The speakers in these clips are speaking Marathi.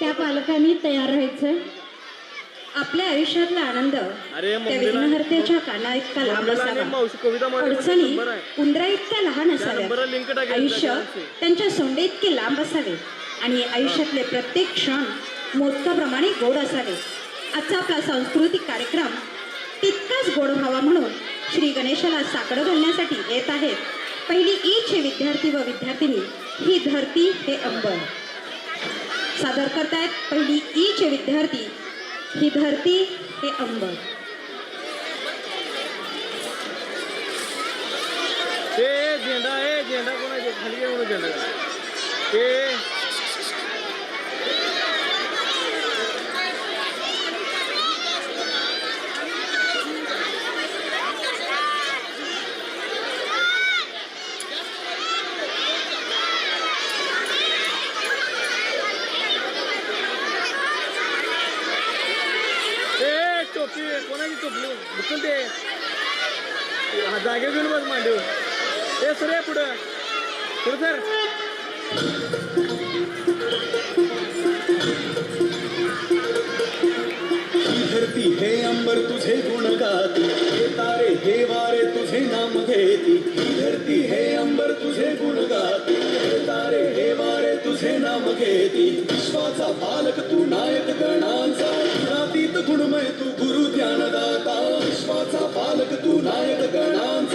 त्या पालकांनी तयार राहायचं. आपल्या आयुष्यातला आनंद. अरे त्या विघ्नहर्त्याच्या काना इतका लांब असावा. अडचणी उंदरा इतक्या लहान असाव्या आयुष्य. त्यांच्या सोंडे इतके लांब असावे. आणि आयुष्यातले प्रत्येक क्षण मोदकाप्रमाणे गोड असावे. आजचा आपला सांस्कृतिक कार्यक्रम तितकाच गोड व्हावा म्हणून श्री गणेशाला साकडं घालण्यासाठी येत आहेत. पहिली ईचे विद्यार्थी व विद्यार्थिनी ही धरती हे अंबर. सादर करतायत पहिली ईचे विद्यार्थी. ही धरती हे अंब ते झेंडा आहे झेंडा कोणाचे? खाली घे झेंडा ते ए कोणाची टोपली उचल ते जागे घेऊन बस मांडू. ते सर पुढं. पुढं सर धरती हे अंबर तुझे गुण गाती हे तारे हे वारे तुझे नाम घेती. धरती हे अंबर तुझे गुण गाती हे तारे हे वारे तुझे नाम घेती. विश्वाचा पालक तू नायक गणा तू गुरु ज्ञानदाता विश्वाचा पालक तू नायक गणांचा.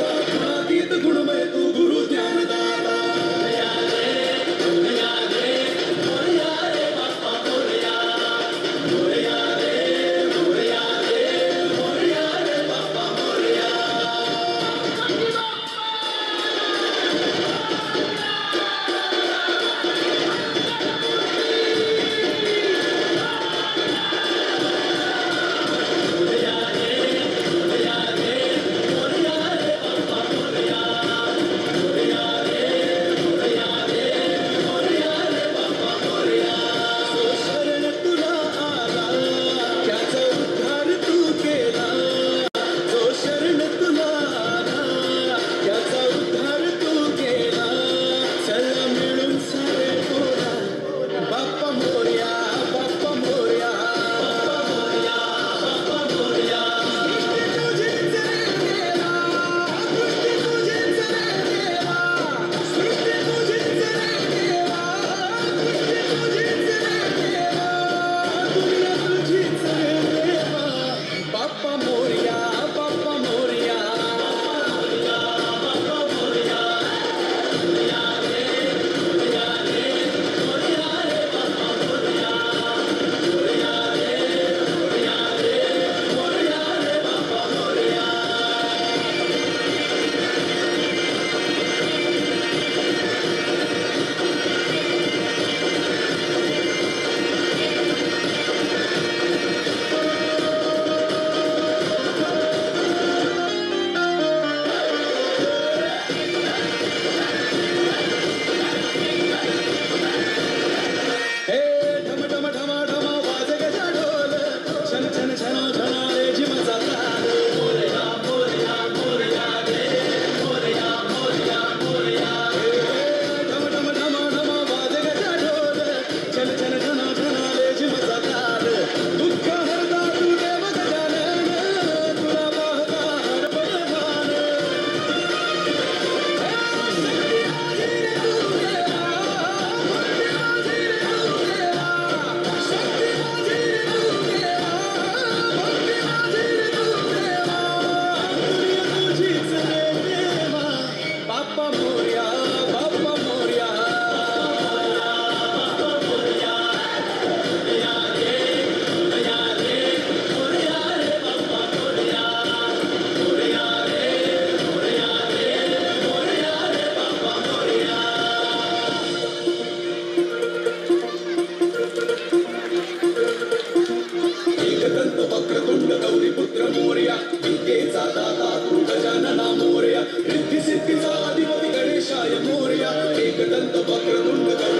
Thank you.